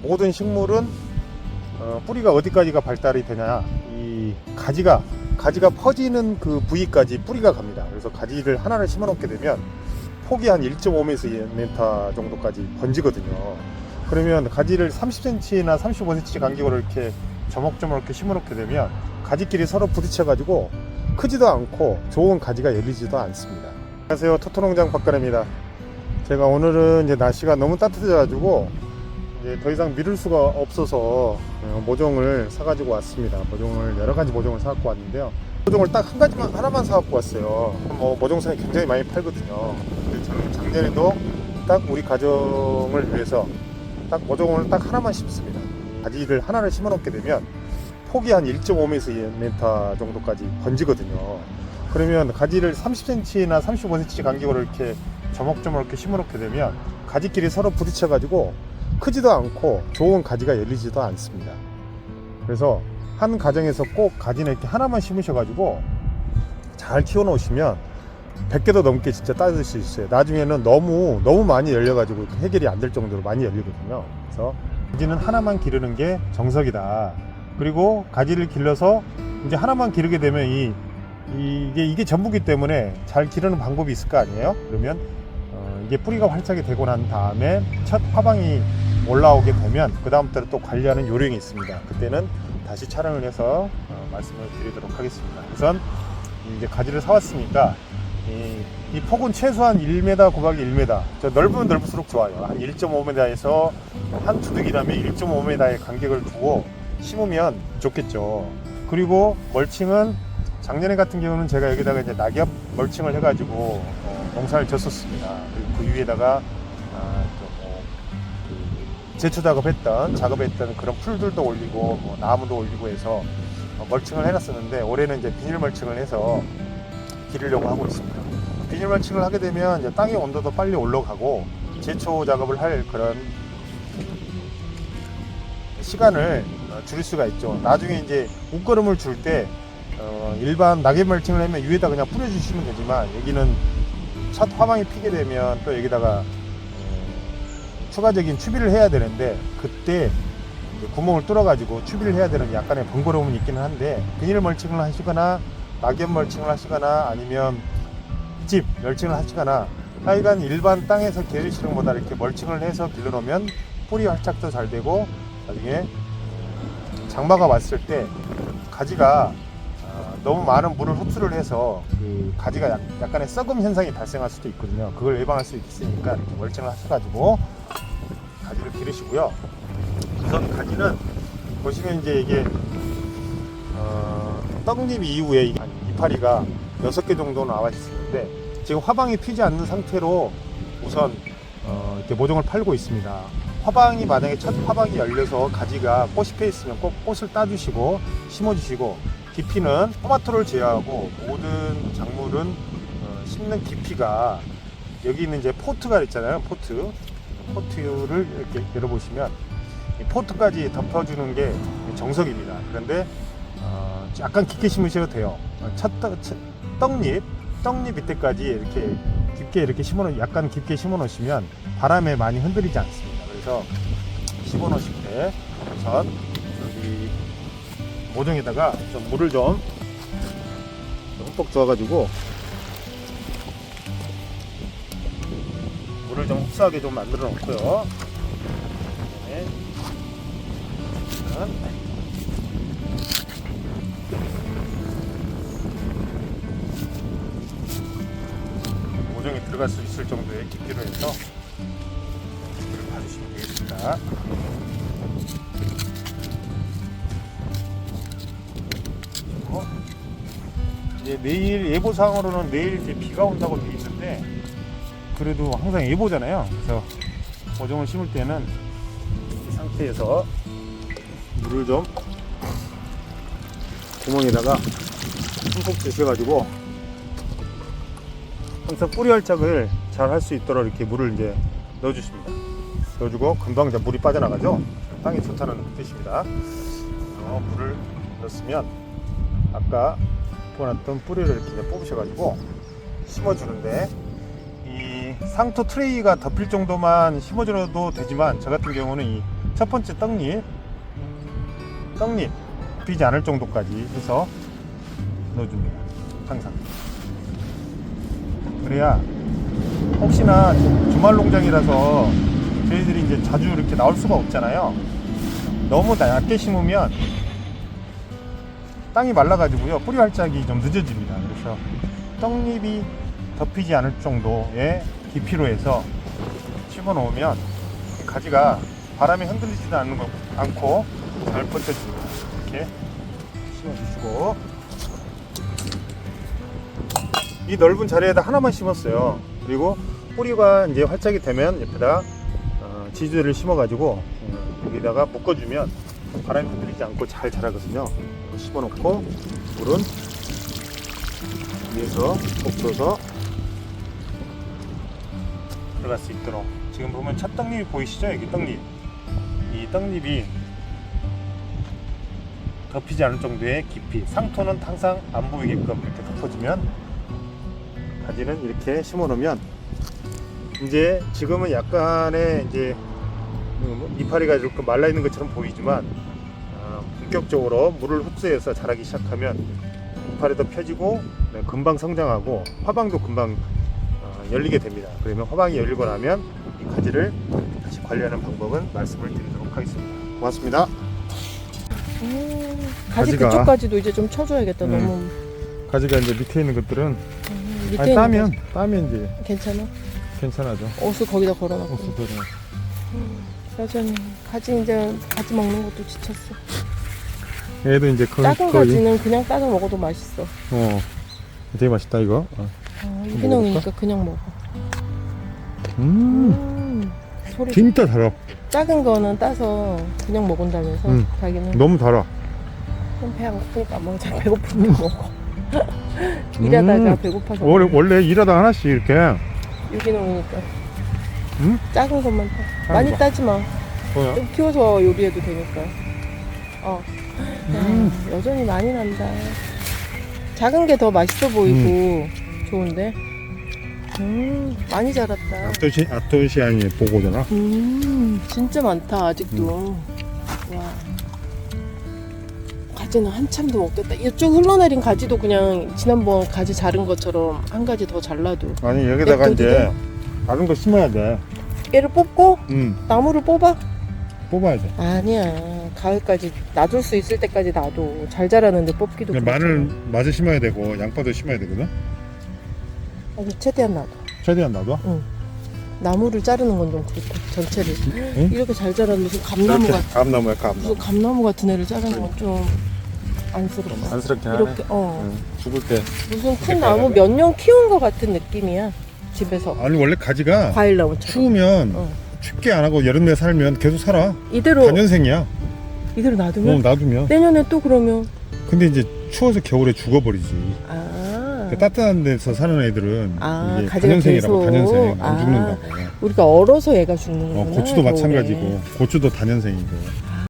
모든 식물은 어, 뿌리가 어디까지가 발달이 되냐 이 가지가 가지가 퍼지는 그 부위까지 뿌리가 갑니다. 그래서 가지를 하나를 심어 놓게 되면 폭이 한 1.5m 정도까지 번지거든요. 그러면 가지를 30cm나 35cm 간격으로 이렇게 저목저목 이렇게 심어 놓게 되면 가지끼리 서로 부딪혀 가지고 크지도 않고 좋은 가지가 열리지도 않습니다. 안녕하세요. 토토농장 박가래입니다. 제가 오늘은 이제 날씨가 너무 따뜻해 가지고 이제 더 이상 미룰 수가 없어서 어, 모종을 사가지고 왔습니다. 모종을 여러 가지 모종을 사갖고 왔는데요. 모종을 딱 한 가지만 하나만 사갖고 왔어요. 뭐 모종상이 굉장히 많이 팔거든요. 작년에도 딱 우리 가정을 위해서 딱 모종을 딱 하나만 심습니다. 가지를 하나를 심어놓게 되면 폭이 한 1.5m 정도까지 번지거든요. 그러면 가지를 30cm나 35cm 간격으로 이렇게 저목저목 이렇게 심어놓게 되면 가지끼리 서로 부딪혀가지고 크지도 않고 좋은 가지가 열리지도 않습니다. 그래서 한 가정에서 꼭 가지는 이렇게 하나만 심으셔가지고 잘 키워놓으시면 100개도 넘게 진짜 따질 수 있어요. 나중에는 너무 너무 많이 열려가지고 해결이 안 될 정도로 많이 열리거든요. 그래서 가지는 하나만 기르는 게 정석이다. 그리고 가지를 길러서 이제 하나만 기르게 되면 이 이게 이게 전부기 때문에 잘 기르는 방법이 있을 거 아니에요? 그러면 어, 이게 뿌리가 활착이 되고 난 다음에 첫 화방이 올라오게 되면 그 다음부터 또 관리하는 요령이 있습니다. 그때는 다시 촬영을 해서 어, 말씀을 드리도록 하겠습니다. 우선 이제 가지를 사왔으니까 이, 이 폭은 최소한 1m 곱하기 1m. 저 넓으면 넓을수록 좋아요. 한 1.5m에서 한 두둑이라면 1.5m의 간격을 두고 심으면 좋겠죠. 그리고 멀칭은 작년에 같은 경우는 제가 여기다가 이제 낙엽 멀칭을 해가지고 어, 농사를 졌었습니다. 그리고 그 위에다가 아, 또 뭐, 그 제초 작업했던 작업했던 그런 풀들도 올리고 뭐 나무도 올리고 해서 어, 멀칭을 해놨었는데 올해는 이제 비닐 멀칭을 해서 기르려고 하고 있습니다. 비닐 멀칭을 하게 되면 이제 땅의 온도도 빨리 올라가고 제초 작업을 할 그런 시간을 어, 줄일 수가 있죠. 나중에 이제 옷걸음을 줄때 어, 일반 낙엽 멀칭을 하면 위에다 그냥 뿌려주시면 되지만 여기는 첫 화방이 피게 되면 또 여기다가 어, 추가적인 추비를 해야 되는데 그때 구멍을 뚫어가지고 추비를 해야 되는 약간의 번거로움은 있기는 한데 비닐 멀칭을 하시거나 낙엽 멀칭을 하시거나 아니면 집 멀칭을 하시거나 하여간 일반 땅에서 것보다 이렇게 멀칭을 해서 길러놓으면 뿌리 활착도 잘 되고 나중에 장마가 왔을 때 가지가 어, 너무 많은 물을 흡수를 해서 그 가지가 약, 약간의 썩음 현상이 발생할 수도 있거든요. 그걸 예방할 수 있으니까 멀칭을 하셔가지고 가지를 기르시고요. 우선 가지는 보시면 이제 이게 어, 떡잎 이후에 이파리가 6개 정도 나와 있는데 지금 화방이 피지 않는 상태로 우선 어, 이렇게 모종을 팔고 있습니다. 화방이 만약에 첫 화방이 열려서 가지가 꽃이 펴 있으면 꼭 꽃을 따주시고 심어주시고 깊이는 토마토를 제외하고 모든 작물은 어, 심는 깊이가 여기 있는 이제 포트가 있잖아요. 포트 포트를 이렇게 열어보시면 이 포트까지 덮어주는 게 정석입니다. 그런데 어, 약간 깊게 심으셔도 돼요. 어, 첫, 떡- 첫 떡잎 떡잎 밑에까지 이렇게 깊게 이렇게 심어 놓 약간 깊게 심어 놓으시면 바람에 많이 흔들리지 않습니다. 그래서 심어 놓으실 때 우선 여기 모종에다가 좀 물을 좀 흠뻑 줘가지고 물을 좀 흡수하게 좀 만들어 놓고요. 일단 모종이 들어갈 수 있을 정도의 깊이로 해서 봐주시면 되겠습니다. 이제 내일 예보상으로는 내일 이제 비가 온다고 되어 있는데 그래도 항상 예보잖아요. 그래서 모종을 심을 때는 이 상태에서 물을 좀 구멍에다가 흠뻑 주셔가지고 항상 뿌리 활착을 잘 할 수 있도록 이렇게 물을 이제 넣어주십니다. 넣어주고 금방 이제 물이 빠져나가죠. 땅이 좋다는 뜻입니다. 어, 물을 넣었으면 아까 뽑아놨던 뿌리를 이렇게 뽑으셔가지고 심어주는데 이 상토 트레이가 덮일 정도만 심어줘도 되지만 저 같은 경우는 이 첫 번째 떡잎, 떡잎 비지 않을 정도까지 해서 넣어줍니다. 항상. 그래야 혹시나 주말 농장이라서 저희들이 이제 자주 이렇게 나올 수가 없잖아요. 너무 낮게 심으면 땅이 말라가지고요 뿌리 활짝이 좀 늦어집니다. 그래서 떡잎이 덮이지 않을 정도의 깊이로 해서 심어 놓으면 가지가 바람에 흔들리지도 않는 거, 않고 잘 뻗쳐집니다. 이렇게 심어주시고 이 넓은 자리에다 하나만 심었어요. 그리고 뿌리가 이제 활짝이 되면 옆에다 어, 지주를 심어가지고 어, 여기다가 묶어주면 바람이 흔들리지 않고 잘 자라거든요. 심어놓고 물은 위에서 덮어서 들어갈 수 있도록 지금 보면 첫 떡잎이 보이시죠? 여기 떡잎 이 떡잎이 덮이지 않을 정도의 깊이 상토는 항상 안 보이게끔 이렇게 덮어주면 가지는 이렇게 심어 놓으면 이제 지금은 약간의 이제 음, 이파리가 조금 말라 있는 것처럼 보이지만 어, 본격적으로 물을 흡수해서 자라기 시작하면 이파리도 펴지고 네, 금방 성장하고 화방도 금방 어, 열리게 됩니다. 그러면 화방이 열리고 나면 이 가지를 다시 관리하는 방법은 말씀을 드리도록 하겠습니다. 고맙습니다. 음, 가지 가지가- 그쪽까지도 이제 좀 쳐줘야겠다. 음. 너무 가지가 이제 밑에 있는 것들은 음, 밑에 아니, 있는 따면 따면 이제 거 괜찮아. 괜찮아죠. 옷을 거기다 걸어놓고. 옥수수는 여전히 가지 이제 가지 먹는 것도 지쳤어. 얘도 이제 그, 작은 거의 가지는 그냥 따서 먹어도 맛있어. 어 되게 맛있다 이거. 어. 어, 유기농이니까 그냥 먹어. 음 음, 소리. 진짜 달아. 작은 거는 따서 그냥 먹은다면서 음. 자기는 너무 달아. 그냥 배안 고프니까 안 먹자. 배고프면 먹어. 일하다가 음. 배고파서 원래 먹어. 원래 일하다 하나씩 이렇게 유기농이니까. 음? 작은 것만 따. 작은 많이 거. 따지 마. 뭐야? 좀 키워서 요리해도 되니까. 어. 음. 야, 여전히 많이 난다. 작은 게 더 맛있어 보이고 좋은데. 음, 많이 자랐다. 아토시 아토시아니 보고잖아. 음, 진짜 많다 아직도. 음. 와. 가지는 한참 더 먹겠다. 이쪽 흘러내린 가지도 그냥 지난번 가지 자른 것처럼 한 가지 더 잘라도 아니 여기다가 냅둬도 이제 돼? 다른 거 심어야 돼. 얘를 뽑고 음 나무를 뽑아? 뽑아야 돼. 아니야. 가을까지 놔둘 수 있을 때까지 놔도 잘 자라는데 뽑기도 그렇잖아. 마늘 마저 심어야 되고 양파도 심어야 되거든. 아니, 최대한 놔둬. 최대한 놔둬. 나무를 자르는 건 좀 그렇고 전체를 응? 이렇게 잘 자라는 무슨 감나무 같 감나무야 감나무. 무슨 감나무 같은 애를 자르는 건 좀 안쓰럽다. 안쓰럽게 이렇게 어 응, 죽을 때. 무슨 큰 나무 몇 년 키운 것 같은 느낌이야 집에서 아니 원래 가지가 과일 나무처럼 추우면 어. 춥게 안 하고 여름에 살면 계속 살아. 이대로 단연생이야. 이대로 어, 놔두면 놔두면. 내년에 또 그러면 근데 이제 추워서 겨울에 죽어버리지. 아그 따뜻한 데서 사는 애들은 아, 이게 가지가 단연생이라고 계속. 단연생 안 아. 죽는다고. 우리가 얼어서 얘가 어, 죽는구나 고추도 겨울에. 마찬가지고 고추도 단연생이고